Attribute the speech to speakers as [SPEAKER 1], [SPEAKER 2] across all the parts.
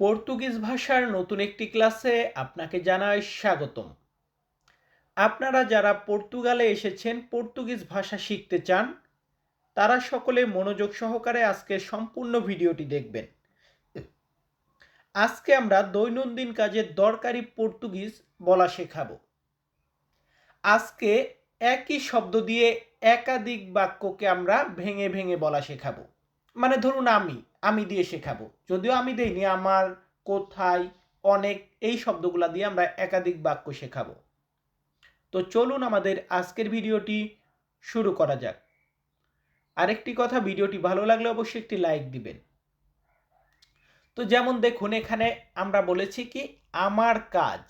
[SPEAKER 1] Portuguese ভাষার নতুন একটি ক্লাসে আপনাকে জানাই স্বাগতম। আপনারা যারা পর্তুগালে এসেছেন, পর্তুগিজ ভাষা শিখতে চান, তারা সকলে মনোযোগ সহকারে আজকে সম্পূর্ণ ভিডিওটি দেখবেন। আজকে আমরা দৈনন্দিন কাজে দরকারি পর্তুগিজ বলা শেখাবো। আজকে একই শব্দ দিয়ে একাধিক বাক্যকে আমরা ভেঙে ভেঙে বলা শেখাবো। মানে ধরুন আমি। আমি দিয়ে শেখাবো। যদিও আমি দেইনি, আমার কোথায়, অনেক এই শব্দগুলো দিয়ে আমরা একাধিক বাক্য শেখাবো। তো চলুন আমাদের আজকের ভিডিওটি শুরু করা যাক। আরেকটি কথা, ভিডিওটি ভালো লাগলে অবশ্যই একটি লাইক দিবেন। তো যেমন দেখুন, এখানে আমরা বলেছি কি, আমার কাজ।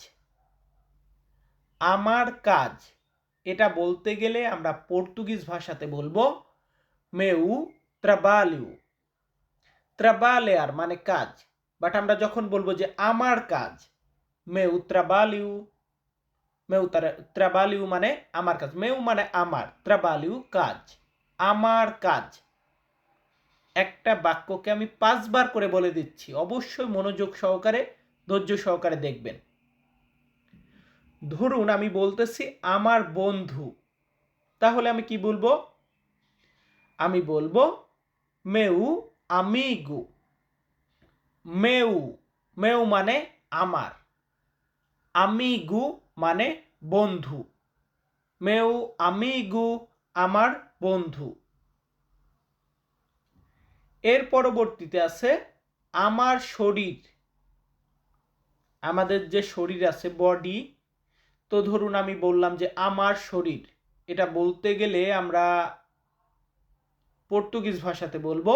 [SPEAKER 1] আমার কাজ, এটা বলতে গেলে আমরা পর্তুগিজ ভাষাতে বলব, মেউ, ত্রাবালিউ। ত্রাবালেয়ার মানে কাজ। বাট আমরা যখন বলব যে আমার কাজ মেউ ত্রাবালিউ মেউ ত্রাবালিউ মানে আমার কাজ, মেউ মানে আমার ত্রাবালিউ কাজ, আমার কাজ। একটা বাক্যকে আমি পাঁচবার করে বলে দিচ্ছি, অবশ্যই মনোযোগ সহকারে, ধৈর্য সহকারে দেখবেন। ধরুন আমি বলতেছি আমার বন্ধু, তাহলে আমি কি বলব? আমি বলব, মেউ আমিগু মেউ মেউ মানে আমার আমিগু মানে বন্ধু মেউ আমিগু আমার বন্ধু। এর পরবর্তীতে আছে আমার শরীর। আমাদের যে শরীর আছে বডি তো ধরুন আমি বললাম যে আমার শরীর। এটা বলতে গেলে আমরা পর্তুগিজ ভাষাতে বলব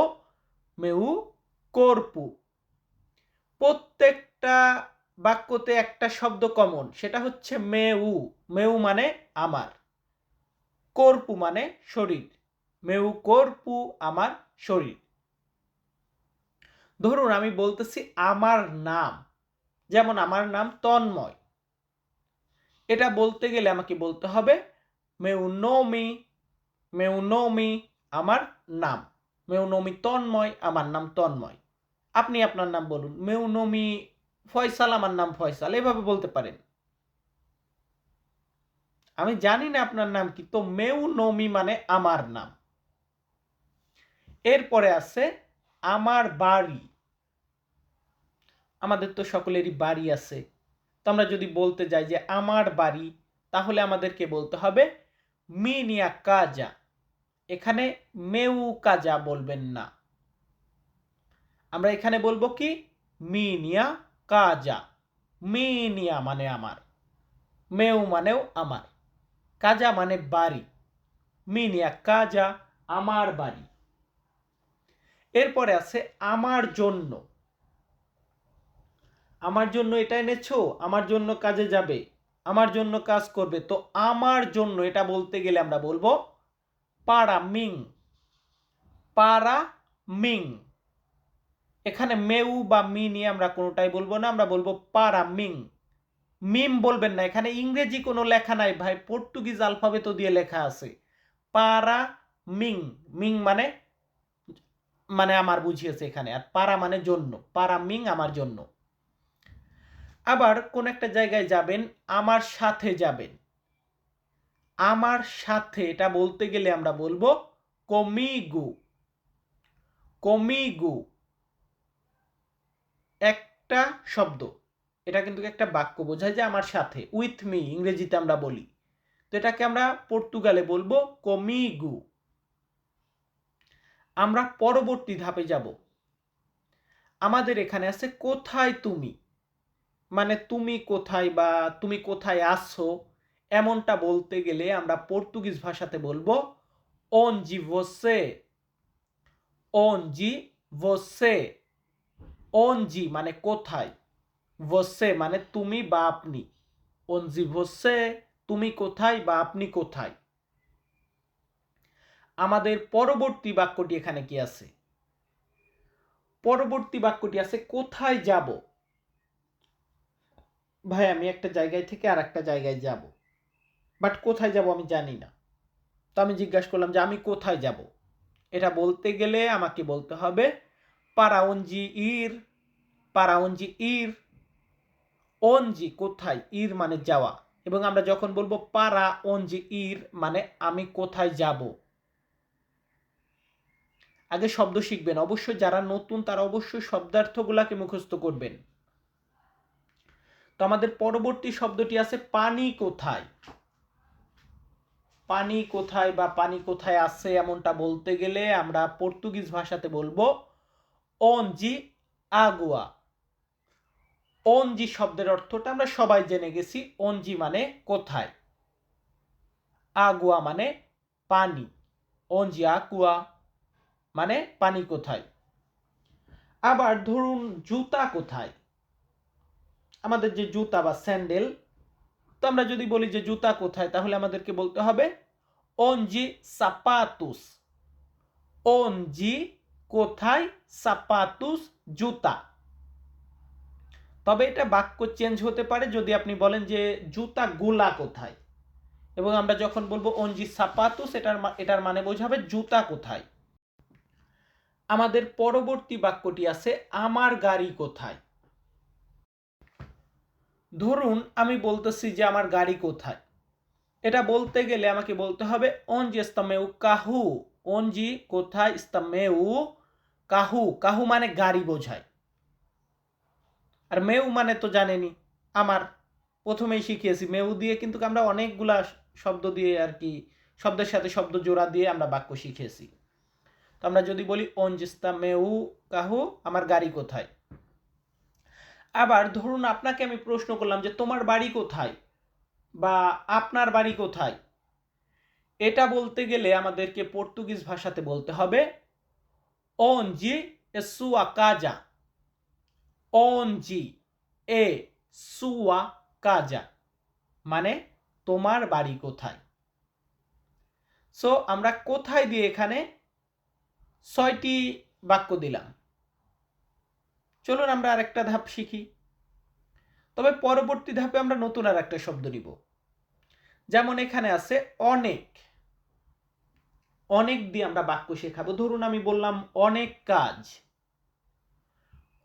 [SPEAKER 1] মেউ করপু প্রত্যেকটা বাক্যতে একটা শব্দ কমন সেটা হচ্ছে মেউ মেউ মানে আমার। করপু মানে শরীর। মেউ করপু আমার শরীর। ধরুন আমি বলতেছি আমার নাম। যেমন আমার নাম তন্ময়। এটা বলতে গেলে আমাকে বলতে হবে মেউ নমি মেউ নমি আমার নাম। মেউনমি তন্ময় আমার নাম তন্ময় আপনি আপনার নাম বলুন। মেউনমি ফয়সাল আমার নাম ফয়সাল এভাবে বলতে পারেন। আমি জানি না আপনার নাম কি, তো মেউ নমি মানে আমার নাম। এরপরে আছে আমার বাড়ি। আমাদের তো সকলেরই বাড়ি আছে। তো আমরা যদি বলতে যাই যে আমার বাড়ি, তাহলে আমাদেরকে বলতে হবে মিনিয়া কাজা এখানে মেউ কাজা বলবেন না। আমরা এখানে বলব কি? মিনিয়া কাজা মিনিয়া মানে আমার। মেউ মানেও আমার। কাজা মানে বাড়ি। মিনিয়া কাজা আমার বাড়ি। এরপরে আছে আমার জন্য। আমার জন্য এটা এনেছো? আমার জন্য কাজে যাবে। আমার জন্য কাজ করবে। তো আমার জন্য এটা বলতে গেলে আমরা বলব পারা মিং। পারা মিং। এখানে মেউ বা মি নিয়ে আমরা কোনোটাই বলব না, আমরা বলব পারা মিং। মিম বলবেন না, এখানে ইংরেজি কোনো লেখা নাই ভাই, পর্তুগিজ আলফাবেতো দিয়ে লেখা আছে। পারা মিং মিং মানে মানে আমার বুঝিয়েছে এখানে, আর পারা মানে জন্য পারা মিং আমার জন্য। আবার কোন একটা জায়গায় যাবেন, আমার সাথে যাবেন। আমার সাথে, এটা বলতে গেলে আমরা বলব কমিগু। কমিগু। একটা শব্দ। এটা কিন্তু একটা বাক্য বোঝায় যে আমার সাথে উইথ মি ইংরেজিতে আমরা বলি। তো এটাকে আমরা পর্তুগালে বলব কমিগু। আমরা পরবর্তী ধাপে যাব। আমাদের এখানে আছে, কোথায় তুমি? মানে তুমি কোথায় বা তুমি কোথায় আসছো এমনটা বলতে গেলে আমরা পর্তুগিজ ভাষাতে বলব onde você. Onde você. Onde মানে কোথায়? Você মানে তুমি বা আপনি। Onde você তুমি কোথায় বা আপনি কোথায়? আমাদের পরবর্তী বাক্যটি এখানে কি আছে? পরবর্তী বাক্যটি আছে, কোথায় যাব? ভাই, আমি একটা জায়গায় থেকে আর একটা জায়গায় যাব। বাট কোথায় যাব আমি জানি না। তো আমি জিজ্ঞাসা করলাম যে আমি কোথায় যাব? এটা বলতে গেলে আমাকে বলতে হবে পারাউনজি ইর পারা অঞ্জি ইর অঞ্জি কোথায়? ইর মানে যাওয়া। এবং আমরা যখন বলব পারা অঞ্জি ইর মানে আমি কোথায় যাব? আগে শব্দ শিখবেন। অবশ্যই যারা নতুন তারা অবশ্যই শব্দার্থগুলাকে মুখস্থ করবেন। তো আমাদের পরবর্তী শব্দটি আছে পানি কোথায়? পানি কোথায় বা পানি কোথায় আছে এমনটা বলতে গেলে আমরা পর্তুগিজ ভাষাতে বলব অনজি আগুয়া। অনজি শব্দের অর্থটা আমরা সবাই জেনে গেছি। অনজি মানে কোথায়? আগুয়া মানে পানি। অনজি আকুয়া মানে পানি কোথায়? আবার ধরুন জুতা কোথায়? আমাদের যে জুতা বা স্যান্ডেল তো আমরা যদি বলি যে জুতা কোথায়, তাহলে আমাদেরকে বলতে হবে অনজি সাপাতুস। অনজি কোথায় সাপাতুস জুতা? তবে এটা বাক্য চেঞ্জ হতে পারে যদি আপনি বলেন যে জুতা গোলা কোথায়। এবং আমরা যখন বলব অনজি সাপাতুস, এটার এটার মানে বোঝাবে জুতা কোথায়। আমাদের পরবর্তী বাক্যটি আছে, আমার গাড়ি কোথায়? ধরুন আমি বলতেছি যে আমার গাড়ি কোথায়। এটা বলতে গেলে আমাকে বলতে হবে অনজি ইস্তামেউ কাহু। অনজি কোথায়? ইস্তামেউ কাহু। কাহু মানে গাড়ি বোঝায়। আর মেউ মানে তো জানেনি। আমার প্রথমেই শিখিয়েছি মেউ দিয়ে কিন্তু আমরা অনেকগুলা শব্দ দিয়ে আর কি, শব্দের সাথে শব্দ জোড়া দিয়ে আমরা বাক্য শিখেছি। তো আমরা যদি বলি অঞ্জিস্তা মেউ কাহু, আমার গাড়ি কোথায়? আবার ধরুন আপনাকে আমি প্রশ্ন করলাম যে তোমার বাড়ি কোথায়? বা আপনার বাড়ি কোথায়? এটা বলতে গেলে আমাদেরকে পর্তুগিজ ভাষাতে বলতে হবে, অনজি সুয়া কাজা। অনজি এ সুয়া কাজা। মানে তোমার বাড়ি কোথায়? সো আমরা কোথায় দিয়ে এখানে ছয়টি বাক্য দিলাম। চলুন আমরা আরেকটা ধাপ শিখি। তবে পরবর্তী ধাপে আমরা নতুন আর একটা শব্দ নিব। যেমন এখানে আছে অনেক। অনেক দিয়ে আমরা বাক্য শেখাবো। ধরুন আমি বললাম অনেক কাজ।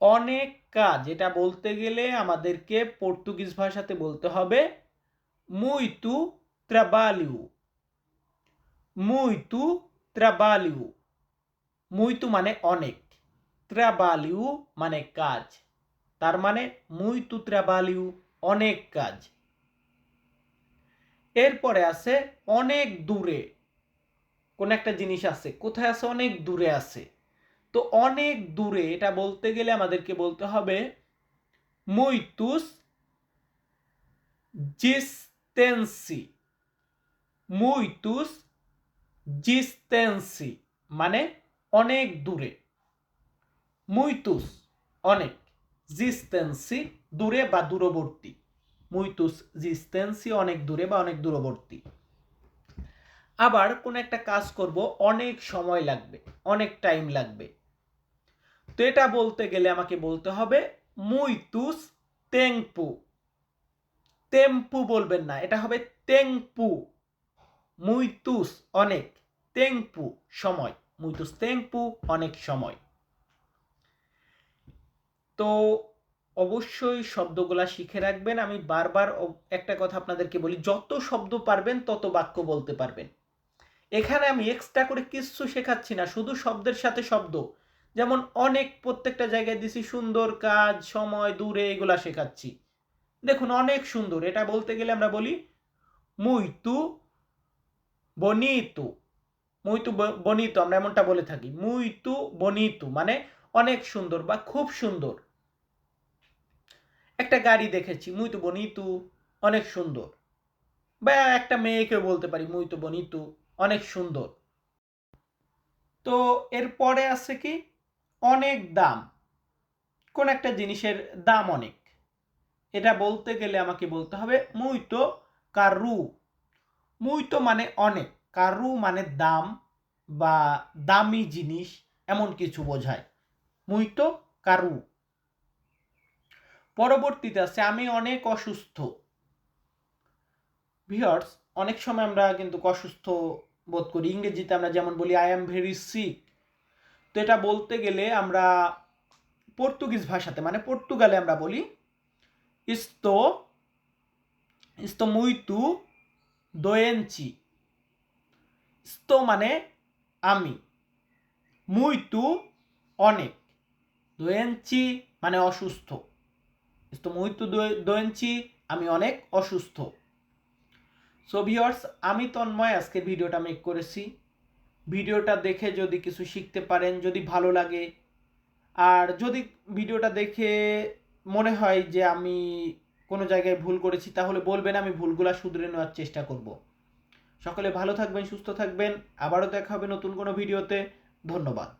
[SPEAKER 1] অনেক কাজ, এটা বলতে গেলে আমাদেরকে পর্তুগিজ ভাষাতে বলতে হবে মুইতু ত্রাবালিউ। মুইতু ত্রাবালিউ। মুইতু মানে অনেক। ত্রাবালিউ মানে কাজ। তার মানে মুইতু ত্রাবালিউ অনেক কাজ। এরপরে আছে অনেক দূরে। কোন একটা জিনিস আছে, কোথায় আছে অনেক দূরে আছে। তো অনেক দূরে, এটা বলতে গেলে আমাদেরকে বলতে হবে মুইতুস জিস্তেন্সি। মুইতুস জিস্তেন্সি মানে অনেক দূরে। মুইতুস অনেক। জিস্তেন্সি দূরে বা দূরবর্তী। মুইতুস, জিস্তেন্সি অনেক দূরে বা অনেক দূরবর্তী। আবার কোন একটা কাজ করব, অনেক সময় লাগবে, অনেক টাইম লাগবে। তো এটা বলতে গেলে আমাকে বলতে হবে, মুইতুস তেংপু। তেম্পু বলবেন না, এটা হবে তেংপু। মুইতুস অনেক, তেংপু সময়। মুইতুস, তেংপু অনেক সময়। তো অবশ্যই শব্দগুলা শিখে রাখবেন। আমি বারবার একটা কথা আপনাদেরকে বলি, যত শব্দ পারবেন, তত বাক্য বলতে পারবেন। এখানে আমি এক্সট্রা করে কিছু শেখাচ্ছি না, শুধু শব্দের সাথে শব্দ। যেমন অনেক প্রত্যেকটা জায়গায় দিছি সুন্দর কাজ, সময়, দূরে, এগুলা শেখাচ্ছি। দেখুন, অনেক সুন্দর। এটা বলতে গেলে আমরা বলি মুইতু বনিতু। মুইতু বনিতু, আমরা এমনটা বলে থাকি। মুইতু বনিতু। মানে অনেক সুন্দর বা খুব সুন্দর। একটা গাড়ি দেখেছি মুইতু বনিতু অনেক সুন্দর। বা একটা মেয়েকে বলতে পারি মুইতু বনিতু অনেক সুন্দর। তো এরপরে আছে কি, অনেক দাম। কোন একটা জিনিসের দাম অনেক। এটা বলতে গেলে আমাকে বলতে হবে, মুই তো কারু মুই তো মানে অনেক কারু মানে দাম বা দামি জিনিস এমন কিছু বোঝায়। মুই তো কারু পরবর্তীতে আছে, আমি অনেক অসুস্থ। ভিওর্স অনেক সময় আমরা কিন্তু অসুস্থ বোধ করি। ইংরেজিতে আমরা যেমন বলি আই এম ভেরি সিক তো এটা বলতে গেলে আমরা পর্তুগিজ ভাষাতে মানে পর্তুগালে আমরা বলি ইস্তো ইস্তো মুইতু দোয়েঞ্চি ইস্তো মানে আমি মুইতু অনেক। দোয়েঞ্চি মানে অসুস্থ। মুইতু দোয়েঞ্চি আমি অনেক অসুস্থ। সো ভিওর্স আমি তন্ময়, আজকের ভিডিওটা মেক করেছি। ভিডিওটা দেখে যদি কিছু শিখতে পারেন, যদি ভালো লাগে। আর যদি ভিডিওটা দেখে মনে হয় যে আমি কোনো জায়গায় ভুল করেছি, তাহলে বলবেন আমি ভুলগুলা শুধরে নেওয়ার চেষ্টা করব। সকলে ভালো থাকবেন, সুস্থ থাকবেন। আবারও দেখা হবে নতুন কোনো ভিডিওতে। ধন্যবাদ।